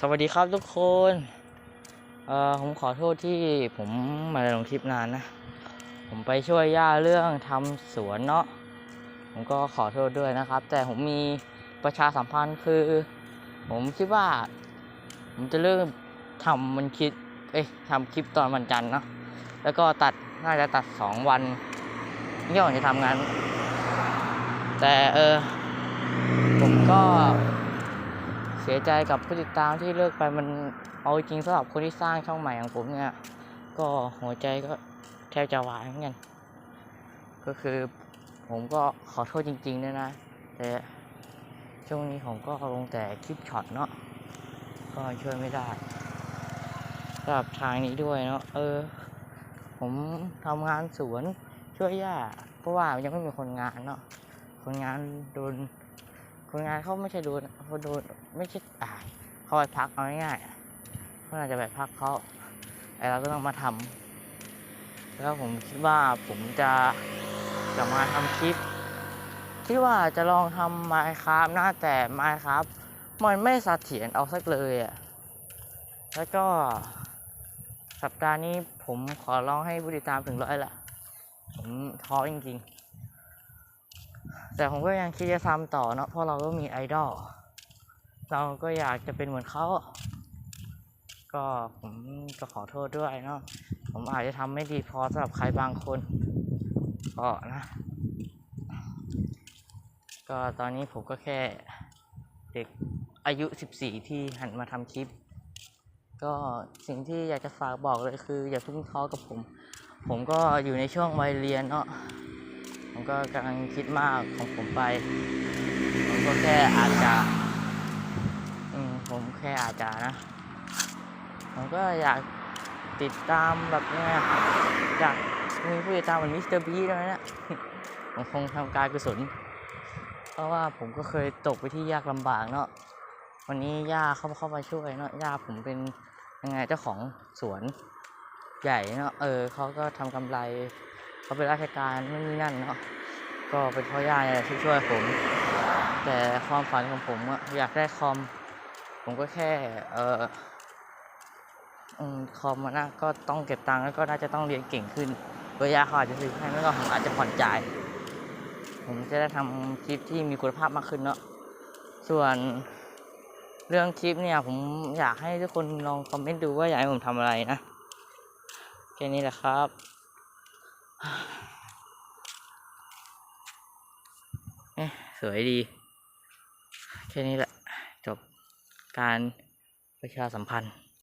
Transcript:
สวัสดีครับทุกคนเอ่อผมขอโทษที่ผมมาลงคลิปนานนะ ผมไปช่วยย่าเรื่องทำสวนเนาะ ผมก็ขอโทษด้วยนะครับ แต่ผมมีประชาสัมพันธ์คือ ผมคิดว่า ผมจะเริ่มทำมันคิดเอ้ยทำคลิปตอนวันจันทร์เนาะ แล้วก็ตัด น่าจะตัดสองวันนี่ก่อนจะทำงาน แต่เออ ผมก็ เสียใจกับผู้ติดตามที่เลิกไปมันเอาจริงสำหรับคนที่สร้างช่องใหม่ของผมเนี่ย ก็หัวใจก็แทบจะวายเหมือนกันก็คือผมก็ขอโทษจริงๆด้วยนะ แต่ช่วงนี้ผมก็ลงแต่คลิปช็อตเนาะก็ช่วยไม่ได้สำหรับทางนี้ด้วยเนาะเออ ผมทำงานสวนช่วยย่าเพราะว่ายังไม่มีคนงานเนาะคนงานโดน คนงานเขาไม่ใช่ดนเขาดนไม่ใช่อ่าเขาไปพักเอาง่ายๆเขาอาจจะไปพักเขาไอเราก็ต้องมาทำแล้วผมคิดว่าผมจะจะมาทำคลิปที่ว่าจะลองทำไมครับนะแต่ไมครับมันไม่เสถียรเอาสักเลยอะแล้วก็สัปดาห์นี้ผมขอร้องให้ผู้ติดตามถึงร้อยละผมท้อจริงๆ แต่ผมก็ยังคิดจะทำต่อเนาะเพราะเราก็มีไอดอลเราก็อยากจะเป็นเหมือนเขาก็ผมก็ขอโทษด้วยเนาะผมอาจจะทำไม่ดีพอสำหรับใครบางคนก็นะ ก็ตอนนี้ผมก็แค่เด็กอายุ 14 ที่หันมาทำคลิป ก็สิ่งที่อยากจะฝากบอกเลยคือ อย่าเพิ่งท้อกับผม ผมก็อยู่ในช่วงวัยเรียนเนาะ ผมก็กำลังคิดมากของผมไป ผมก็แค่อาจจะอืมผมแค่อาจจะนะ ผมก็อยากติดตามแบบเนี้ยอยากมีผู้ติดตามเหมือนมิสเตอร์บีด้วยนะ ผมคงทำการกุศล เพราะว่าผมก็เคยตกไปที่ยากลำบากเนาะ วันนี้ย่าเข้าเข้ามาช่วยเนาะ ย่าผมเป็นยังไงเจ้าของสวนใหญ่เนาะ เออเขาก็ทำกำไร เขาเป็นราชการไม่มีนั่นเนาะก็เป็นเพ่อย่าเนี่ยที่ช่วยผม แต่ความฝันของผมอะอยากได้คอม ผมก็แค่เออคอมมันนะก็ต้องเก็บตังค์แล้วก็น่าจะต้องเรียนเก่งขึ้นโดยย่าเขาอาจจะซื้อให้ไม่ก็ผมอาจจะผ่อนจ่าย ผมจะได้ทำคลิปที่มีคุณภาพมากขึ้นเนาะส่วนเรื่องคลิปเนี่ย ผมอยากให้ทุกคนลองคอมเมนต์ดูว่าอยากให้ผมทำอะไรนะแค่นี้แหละครับ เอ๊ะสวยดี แค่นี้แหละ จบการประชาสัมพันธ์